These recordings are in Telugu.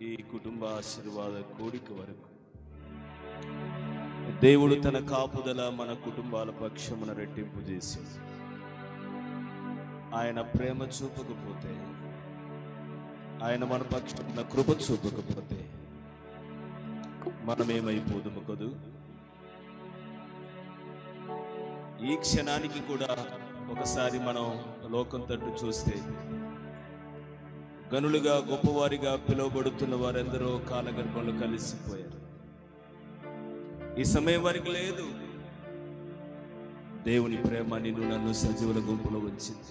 ఈ కుటుంబ ఆశీర్వాద కోడిక వరకు. దేవుడు తన కాపుదల మన కుటుంబాల పక్షమున రెట్టింపు చేసి ఆయన ప్రేమ చూపకపోతే ఆయన మన పక్షమున కృప చూపకపోతే మనమేమైపోదుము కదూ? ఈ క్షణానికి కూడా ఒకసారి మనం లోకం తట్టు చూస్తే గనులుగా గొప్పవారిగా పిలువబడుతున్న వారెందరో కాలగర్భంలో కలిసిపోయారు. ఈ సమయం వారికి లేదు. దేవుని ప్రేమ నిన్ను నన్ను సజీవుల గుంపులో ఉంచింది.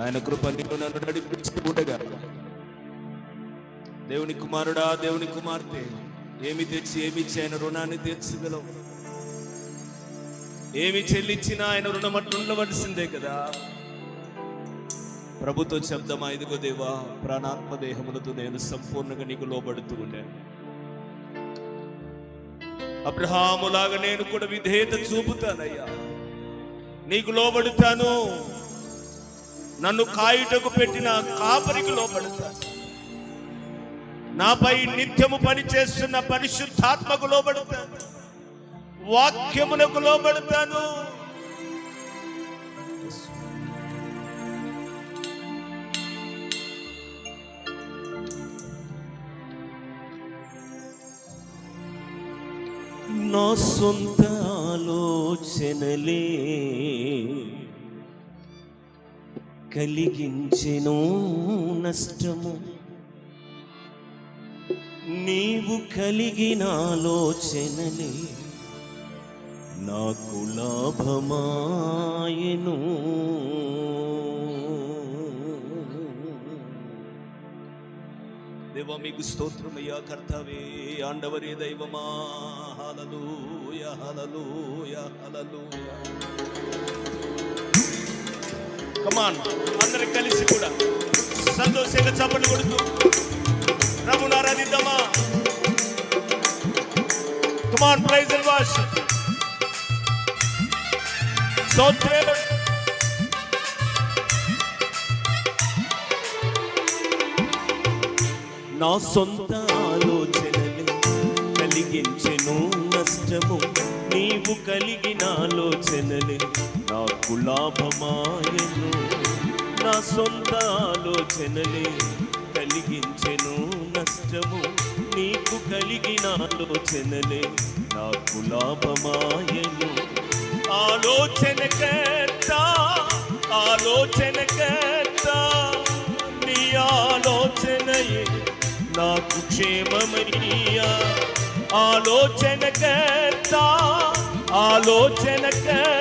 ఆయన కృప నిన్ను నన్ను నడిపించి ఉండగా దేవుని కుమారుడా దేవుని కుమార్తె ఏమి తెచ్చి ఏమి ఇచ్చి ఆయన రుణాన్ని తీర్చగలవు? ఏమి చెల్లించినా ఆయన రుణం అట్లా ఉండవలసిందే కదా. ప్రభుతో శబ్దమా ఇదిగో దేవా ప్రాణాత్మ దేహములతో నేను సంపూర్ణంగా నీకు లోబడుతూ ఉన్నాను. అబ్రహాములాగా నేను కూడా విధేయత చూపుతానయ్యా. నీకు లోబడుతాను. నన్ను కాయుటకు పెట్టిన కాపరికి లోబడతాను. నాపై నిత్యము పనిచేస్తున్న పరిశుద్ధాత్మకు లోబడతాను. వాక్యమునకు లోబడతాను. నా సొంత ఆలోచనలే కలిగించెను నష్టము. నీవు కలిగిన ఆలోచనలే నాకు లాభమాయను. దేవా మీకు స్తోత్రమయ్యా కర్తవే ఆండవరే దైవమా హలలుయ హలలుయ హలలుయ కమాన్ అందరు కలిసి కూడా సంతోషంగా చప్పట్లు కొడుతూ ప్రభుని ఆరాధిద్దామా? కమాన్ ప్రైజ్ వాష్ స్తోత్రం నా సొంత ఆలోచనలు కలిగించెను నష్టము. నీవు కలిగిన ఆలోచనలే నాకు లాభమాయను. నా సొంత ఆలోచనలే కలిగించెను నష్టము. నీకు కలిగిన ఆలోచనలే నాకు లాభమాయను. ఆలోచనకర్త ఆలోచనకర్త నీ ఆలోచనయే నాకు క్షేమమయ్యా ఆలోచనకర్త ఆలోచనకర్త.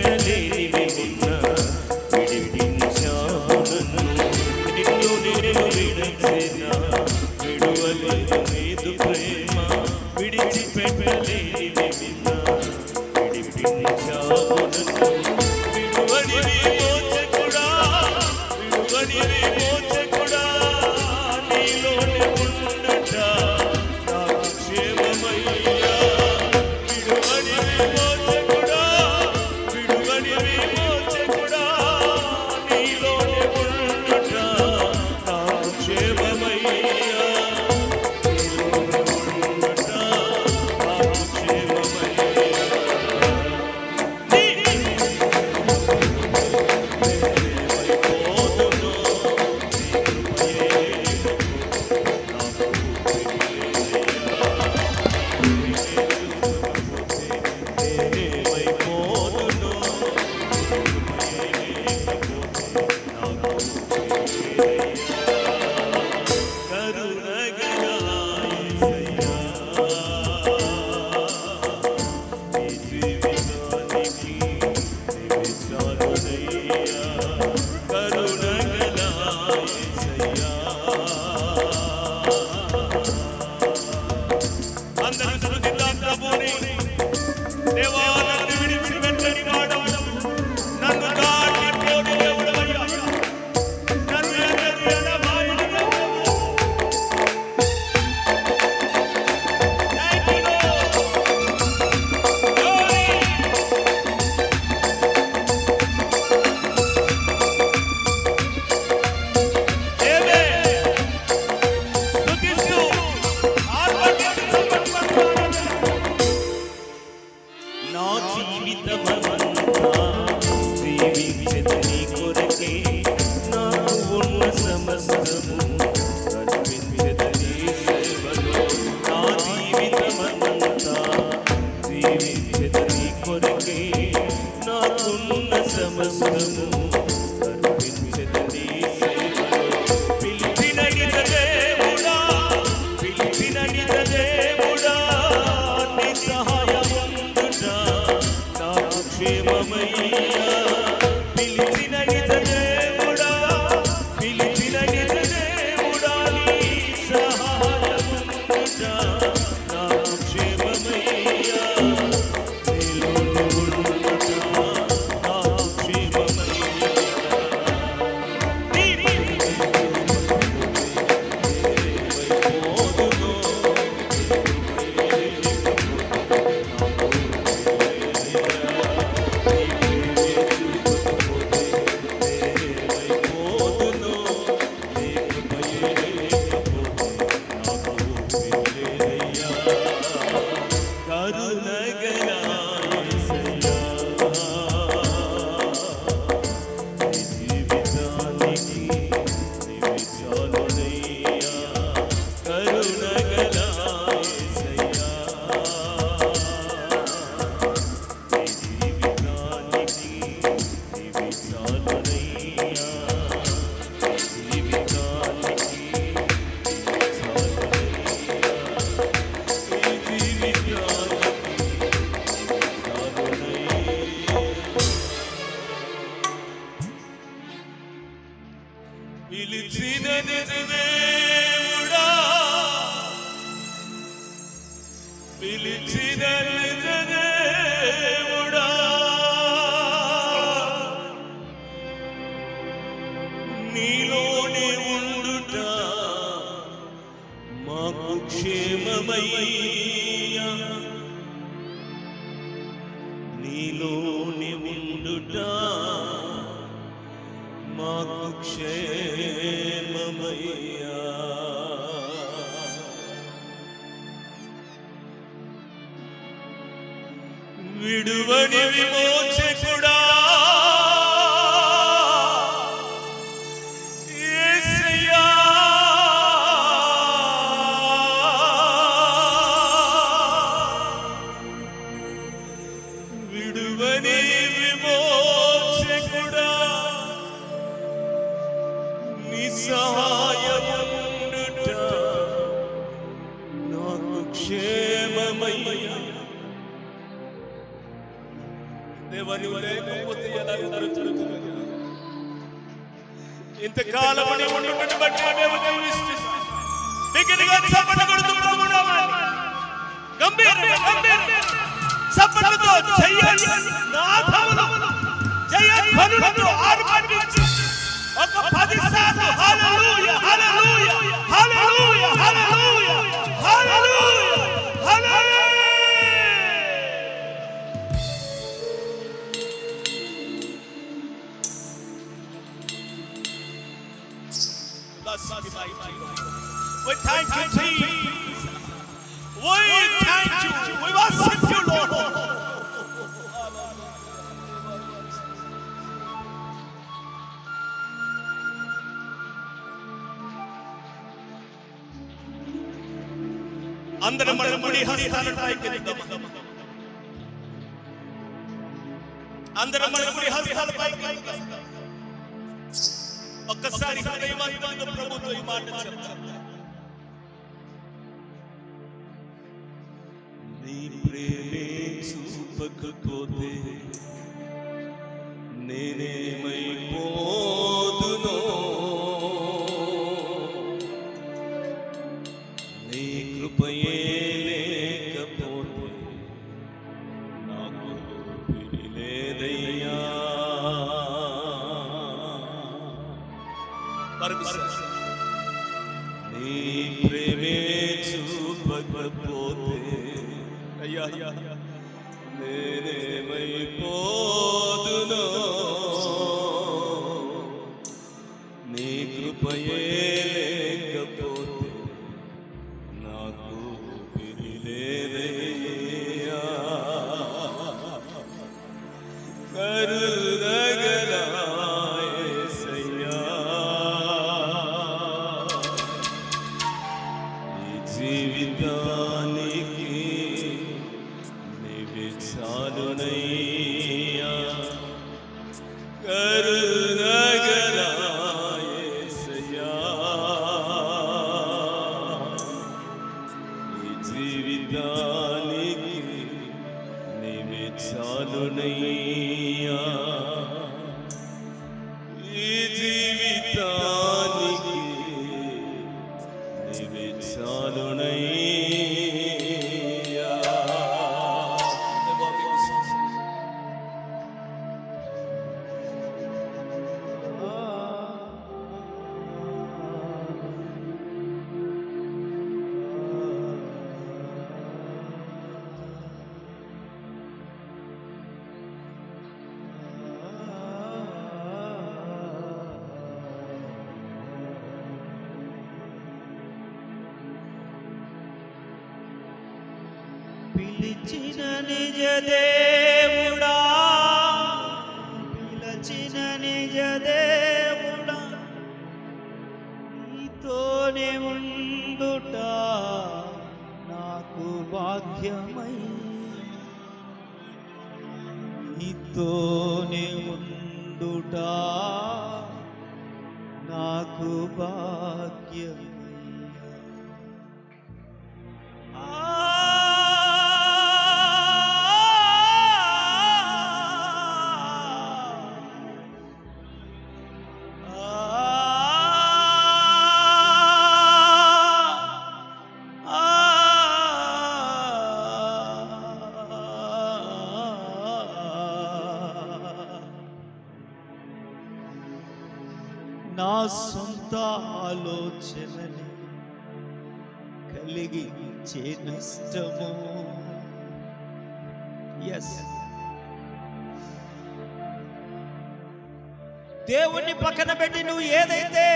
విడిచిపెట్టలేని నిన్న నిన్ను నేను విడచిన విడువలేదు నాకు పిలిచిన అందరం మన కుడి హస్తాలను పైకెత్తుదాం అందరం మన కుడి హస్తాల పైకెత్తుదాం ఒక్కసారి హృదయవంతంగా ప్రభుతో ఈ మాట చెప్తాం నీ ప్రేమే చూపకపోతే నేనేమైపోదునో Guru పిలిచిన నిజ దేవుడా. పిలచిన నిజ దేవుడా. నీతోనే ఉండుట నాకు భాగ్యమై నీతోనే ఉండుట నాకు భాగ్యమై. ఆ పెట్టి నువ్వు ఏదైతే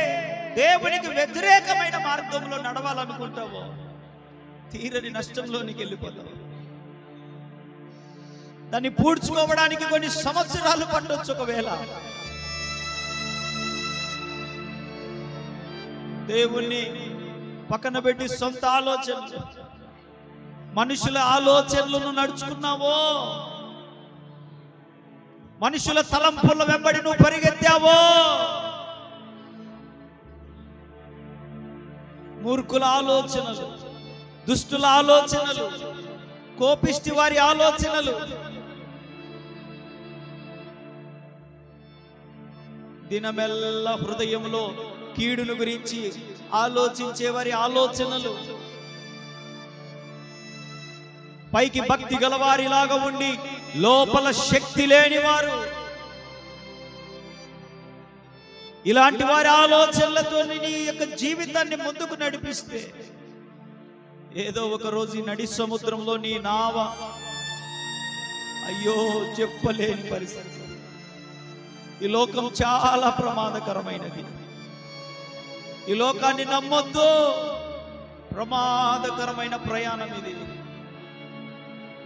దేవునికి వ్యతిరేకమైన మార్గంలో నడవాలనుకుంటావో తీరని నష్టంలోనికి వెళ్ళిపోతావు. దాన్ని పూడ్చుకోవడానికి కొన్ని సంవత్సరాలు పట్టొచ్చు ఒకవేళ. దేవుణ్ణి పక్కన పెట్టి సొంత ఆలోచనలు మనుషుల ఆలోచనలను నడుచుకున్నావో? మనుషుల తలంపుల వెంబడి నువ్వు పరిగెత్తావో? మూర్ఖుల ఆలోచనలు దుష్టుల ఆలోచనలు కోపిష్టి వారి ఆలోచనలు. దినమెల్ల హృదయంలో కీడును గురించి ఆలోచించే వారి ఆలోచనలు. పైకి భక్తి గలవారిలాగా ఉండి లోపల శక్తి లేని ఇలాంటి వారి ఆలోచనలతో నీ యొక్క జీవితాన్ని ముందుకు నడిపిస్తే ఏదో ఒక రోజు నడి సముద్రంలో నీ నావ అయ్యో చెప్పలేని పరిస్థితి. ఈ లోకం చాలా ప్రమాదకరమైనది. ఈ లోకాన్ని నమ్మొద్దు. ప్రమాదకరమైన ప్రయాణం ఇది.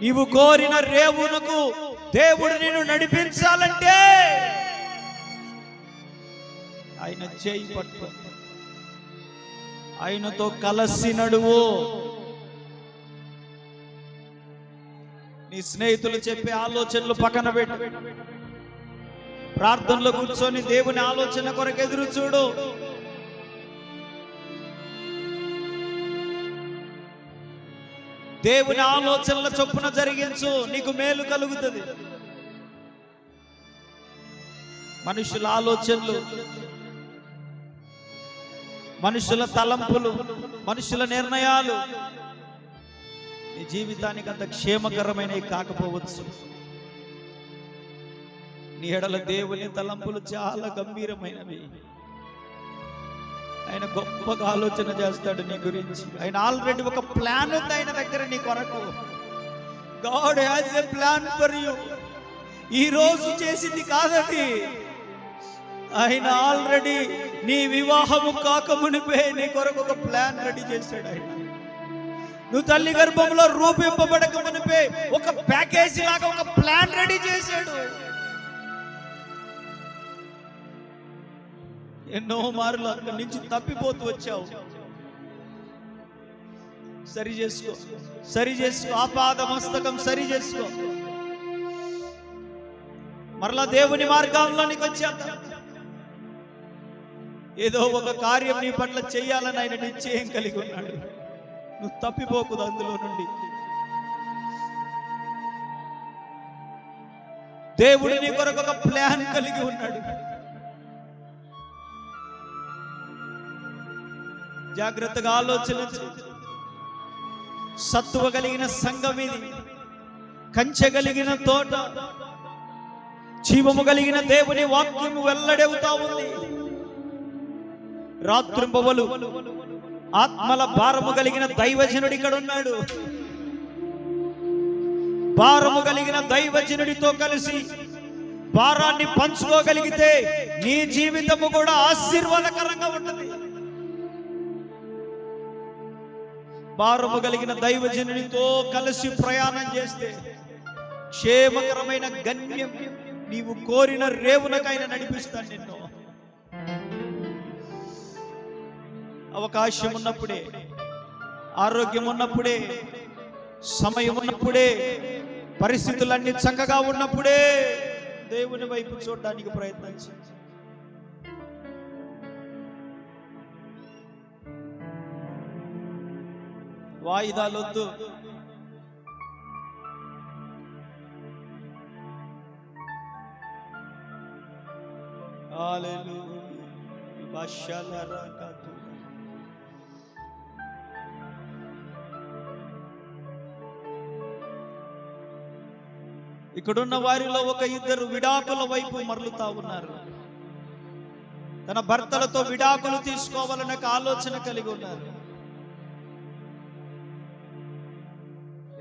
నీవు కోరిన రేవునకు దేవుడు నిన్ను నడిపించాలంటే ఆయన చేయి పట్టు. ఆయనతో కలసి నడువు. నీ స్నేహితులు చెప్పే ఆలోచనలు పక్కన పెట్టు. ప్రార్థనలో కూర్చొని దేవుని ఆలోచన కొరకు ఎదురు చూడు. దేవుని ఆలోచనల చొప్పున జరిగించు నీకు మేలు కలుగుతుంది. మనుషుల ఆలోచనలు మనుషుల తలంపులు మనుషుల నిర్ణయాలు. నీ జీవితానికి అంత క్షేమకరమైనవి కాకపోవచ్చు. నీ ఎడల దేవుని తలంపులు చాలా గంభీరమైనవి. ఆయన గొప్పగా ఆలోచన చేస్తాడు నీ గురించి. ఆయన ఆల్రెడీ ఒక ప్లాన్ ఉంది ఆయన దగ్గర నీ కొరకు. God has a plan for you. ఈ రోజు చేసింది కాదది ఆయన ఆల్రెడీ నీ వివాహము కాకమునిపే నీ కొరకు ఒక ప్లాన్ రెడీ చేశాడు ఆయన. నువ్వు తల్లి గర్భంలో రూపింపబడకమునిపే ఒక ప్యాకేజీ లాగా ఒక ప్లాన్ రెడీ చేశాడు. ఎన్నో మార్లు అక్కడి నుంచి తప్పిపోతూ వచ్చావు. సరి చేసుకో సరి చేసుకో ఆపాద మస్తకం సరి చేసుకో. మరలా దేవుని మార్గంలోనికి వచ్చాక ఏదో ఒక కార్యం నీ పట్ల చేయాలని ఆయన నిశ్చయం కలిగి ఉన్నాడు. నువ్వు తప్పిపోకుదు అందులో నుండి. దేవుడు నీ కొరకు ఒక ప్లాన్ కలిగి ఉన్నాడు. జాగ్రత్తగా ఆలోచన సత్తువ కలిగిన సంఘం ఇది. కంచె కలిగిన తోట. జీవము కలిగిన దేవుని వాక్యము వెల్లడవుతా ఉంది. రాత్రింపవలు ఆత్మల భారము కలిగిన దైవజనుడు ఇక్కడ ఉన్నాడు. భారము కలిగిన దైవజనుడితో కలిసి భారాన్ని పంచుకోగలిగితే నీ జీవితము కూడా ఆశీర్వాదకరంగా ఉంటుంది. భారము కలిగిన దైవజనుడితో కలిసి ప్రయాణం చేస్తే క్షేమకరమైన గణ్యం నీవు కోరిన రేవునకైనా నడిపిస్తాను నిన్ను. అవకాశం ఉన్నప్పుడే ఆరోగ్యం ఉన్నప్పుడే సమయం ఉన్నప్పుడే పరిస్థితులన్నీ చక్కగా ఉన్నప్పుడే దేవుని వైపు చూడడానికి ప్రయత్నించి వాయిదాలొద్దు హల్లెలూయా. రకా ఇక్కడున్న వారిలో ఒక ఇద్దరు విడాకుల వైపు మరలుతా ఉన్నారు. తన భర్తలతో విడాకులు తీసుకోవాలనే ఆలోచన కలిగి ఉన్నారు.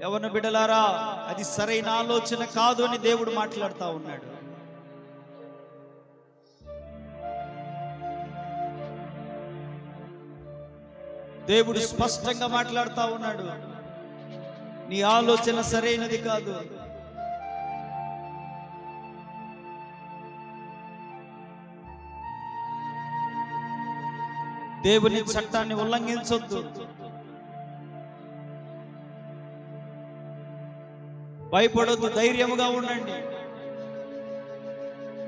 ఎవరిని బిడలారా అది సరైన ఆలోచన కాదు అని దేవుడు మాట్లాడుతా ఉన్నాడు. దేవుడు స్పష్టంగా మాట్లాడుతా ఉన్నాడు. నీ ఆలోచన సరైనది కాదు. దేవుని చట్టాన్ని ఉల్లంఘించొద్దు. భయపడొద్దు ధైర్యముగా ఉండండి.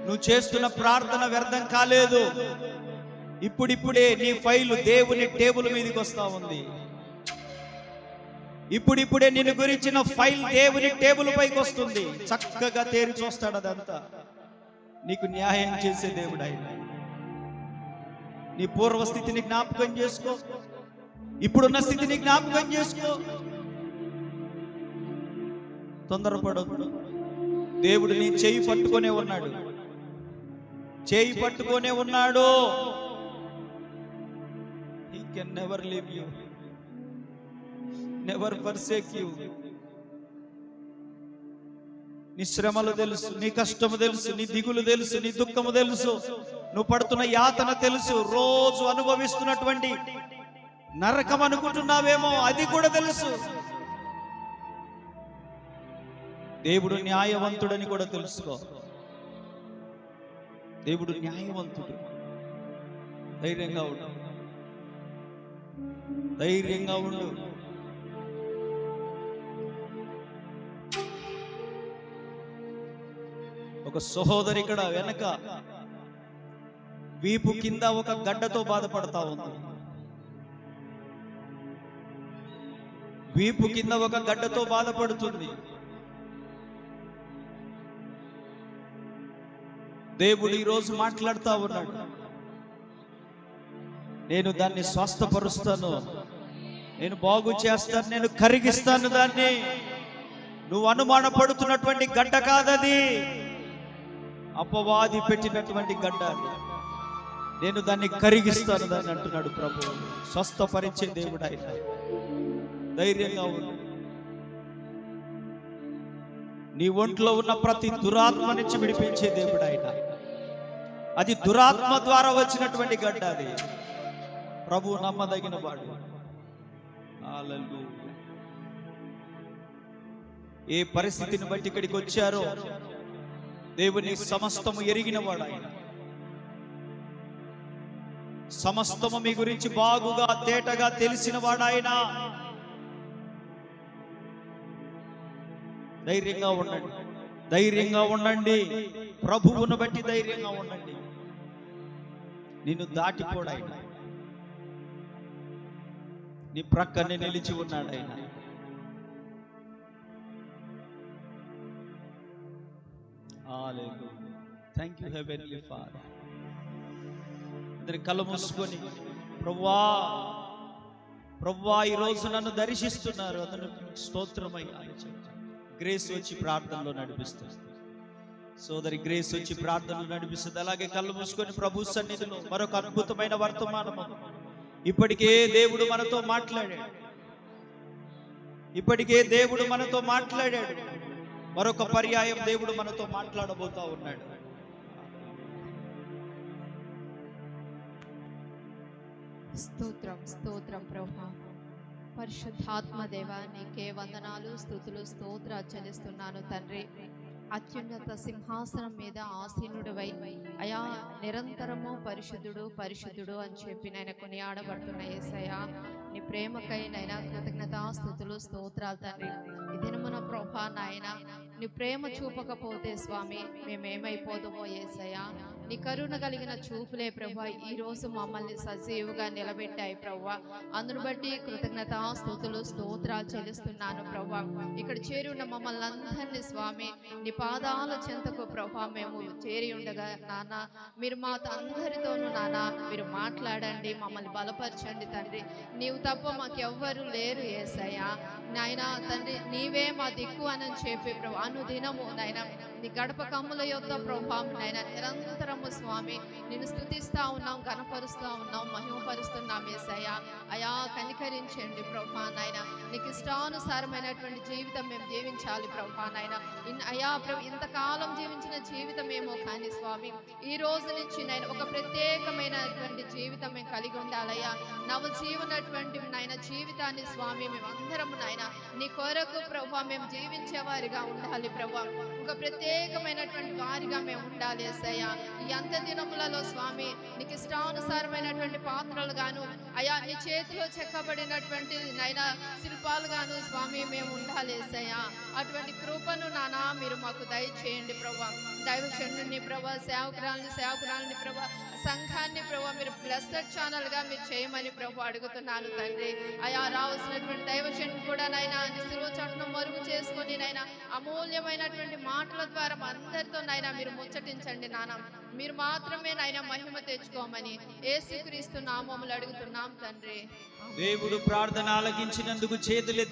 నువ్వు చేస్తున్న ప్రార్థన వ్యర్థం కాలేదు. ఇప్పుడిప్పుడే నీ ఫైలు దేవుని టేబుల్ మీదకి వస్తా ఉంది. ఇప్పుడిప్పుడే నిన్ను గురించిన ఫైల్ దేవుని టేబుల్ పైకి వస్తుంది. చక్కగా తేరి చూస్తాడు అదంతా. నీకు న్యాయం చేసే దేవుడు ఆయన. నీ పూర్వస్థితిని జ్ఞాపకం చేసుకో. ఇప్పుడున్న స్థితిని జ్ఞాపకం చేసుకో. తొందరపడొద్దు దేవుడు నీ చేయి పట్టుకొనే ఉన్నాడు. చేయి పట్టుకొనే ఉన్నాడు. He can never leave you never forsake you నీ శ్రమలు తెలుసు నీ కష్టము తెలుసు నీ దిగులు తెలుసు నీ దుఃఖము తెలుసు. నువ్వు పడుతున్న యాతన తెలుసు రోజు అనుభవిస్తున్నటువంటి నరకం అనుకుంటున్నావేమో అది కూడా తెలుసు. దేవుడు న్యాయవంతుడని కూడా తెలుసుకో. దేవుడు న్యాయవంతుడు. ధైర్యంగా ఉండు. ధైర్యంగా ఉండు. ఒక సహోదరి ఇక్కడ వెనక వీపు కింద ఒక గడ్డతో బాధపడతా ఉంది. వీపు కింద ఒక గడ్డతో బాధపడుతుంది. దేవుడు ఈరోజు మాట్లాడుతూ ఉన్నాడు. నేను దాన్ని స్వస్థపరుస్తాను. నేను బాగు చేస్తాను. నేను కరిగిస్తాను దాన్ని. నువ్వు అనుమానపడుతున్నటువంటి గడ్డ కాదది. అపవాది పెట్టినటువంటి గడ్డ నేను దాన్ని కరిగిస్తాను దాన్ని అంటున్నాడు ప్రభు. స్వస్థపరిచే దేవుడు ఆయన. ధైర్యంగా ఉండు. నీ ఒంట్లో ఉన్న ప్రతి దురాత్మ నుంచి విడిపించే దేవుడు ఆయన. అది దురాత్మ ద్వారా వచ్చినటువంటి గడ్డ అది. ప్రభు నమ్మదగిన వాడు. ఏ పరిస్థితిని బట్టి ఇక్కడికి వచ్చారో దేవుని సమస్తము ఎరిగిన వాడు ఆయన సమస్తము మీ గురించి బాగుగా తేటగా తెలిసిన వాడు ధైర్యంగా ఉండండి. ధైర్యంగా ఉండండి. ప్రభువును బట్టి ధైర్యంగా ఉండండి. నిన్ను దాటిపోడు నీ ప్రక్కనే నిలిచి ఉన్నాడు ఆయన థ్యాంక్ యూ హెవెన్లీ ఫాదర్ అందరి కళ్ళు మూసుకొని ప్రవ్వా ప్రవ్వా ఈ రోజు నన్ను దర్శిస్తున్నారు. అతను స్తోత్రమై గ్రేస్ వచ్చి ప్రార్థనలో నడిపిస్తుంది. సోదరి గ్రేస్ వచ్చి ప్రార్థనలు నడిపిస్తుంది. అలాగే కళ్ళు మూసుకొని ప్రభు సన్నిధిలో మరొక అద్భుతమైన వర్తమానము. ఇప్పటికే దేవుడు మనతో మాట్లాడాడు. ఇప్పటికే దేవుడు మనతో మాట్లాడాడు. మరొక పర్యాయం దేవుడు మనతో మాట్లాడబోతా ఉన్నాడు. స్తోత్రం స్తోత్రం ప్రభా. పరిశుద్ధాత్మ దేవ నీకే వందనాలు స్థుతులు స్తోత్ర చెల్లిస్తున్నాను తండ్రి. అత్యున్నత సింహాసనం మీద ఆసీనుడివై అయా నిరంతరము పరిశుద్ధుడు పరిశుద్ధుడు అని చెప్పి నేను కొనియాడబడుతున్న యేసయ్యా నీ ప్రేమకై నైనా కృతజ్ఞత స్థుతులు స్తోత్రాలు తండ్రి. ఈ దినమున ప్రభా నాయన నీ ప్రేమ చూపకపోతే స్వామి మేమేమైపోదుమో ఏసయ్యా? నీ కరుణ కలిగిన చూపులే ప్రభా ఈ రోజు మమ్మల్ని సజీవుగా నిలబెట్టాయి ప్రభా. అందును బట్టి కృతజ్ఞత స్థుతులు స్తోత్రాలు చెల్లిస్తున్నాను ప్రభా. ఇక్కడ చేరి ఉన్న మమ్మల్ని అందరినీ స్వామి నీ పాదాల చెంతకు ప్రభా మేము చేరి ఉండగా నాన్న మీరు మా అందరితోనూ నాన్న మీరు మాట్లాడండి మమ్మల్ని బలపరచండి తండ్రి. నీవు తప్ప మాకెవ్వరు లేరు ఏసయ్యా. నాయన తండ్రి నీవే మా దిక్కు అని చెప్పి ప్రభు అనుదినము నాయన నీ గడప కమ్ముల యొక్క ప్రభావం నాయన నిరంతరము స్వామి నిన్ను స్థుతిస్తా ఉన్నాం కనపరుస్తూ ఉన్నాం మహిమపరుస్తున్నాం ఏసయ్యా. అయా కనికరించండి ప్రభా నాయన. నీకు ఇష్టానుసారమైనటువంటి జీవితం మేము జీవించాలి ప్రభా నాయన. ఇన్ అయా ప్రభు ఇంతకాలం జీవించిన జీవితం ఏమో కానీ స్వామి ఈ రోజు నుంచి నాయన ఒక ప్రత్యేకమైనటువంటి జీవితం మేము కలిగి ఉండాలయ్యా. నవజీవనటువంటి నాయన జీవితాన్ని స్వామి మేమందరం నాయన నీ కొరకు ప్రభా మేము జీవించేవారిగా ఉండాలి ప్రభా. ఒక ప్రత్యేక ప్రత్యేకమైనటువంటి వారిగా మేము ఉండాలి ఎస్సయ్యా ఈ అంత దినములలో స్వామి నీకు ఇష్టానుసారమైనటువంటి పాత్రలు గాను అయా నీ చేతిలో చెక్కబడినటువంటి నైనా శిల్పాలు గాను స్వామి మేము ఉండాలి ఎస్సయ్యా అటువంటి కృపను నానా మీరు మాకు దయచేయండి ప్రభా. దైవచండుని ప్రభా సేవకురాలని సేవకురాలని ప్రభా సంఘాన్ని ప్రభా మీరు బ్లెస్సెడ్ ఛానల్గా మీరు చేయమని ప్రభు అడుగుతున్నాను తండ్రి. అయా రావాల్సినటువంటి దైవచండు కూడా నైనా నిలువ చట్టం మరుగు చేసుకొని నైనా అమూల్యమైనటువంటి మాటల ద్వారా మా అందరితో నైనా మీరు ముచ్చటించండి నాన్న మీరు మాత్రమే నైనా మహిమ తెచ్చుకోమని ఏసుక్రీస్తు నామములు అడుగుతున్నాం తండ్రి. దేవుడు ప్రార్థన ఆలకించినందుకు చేతులెత్తి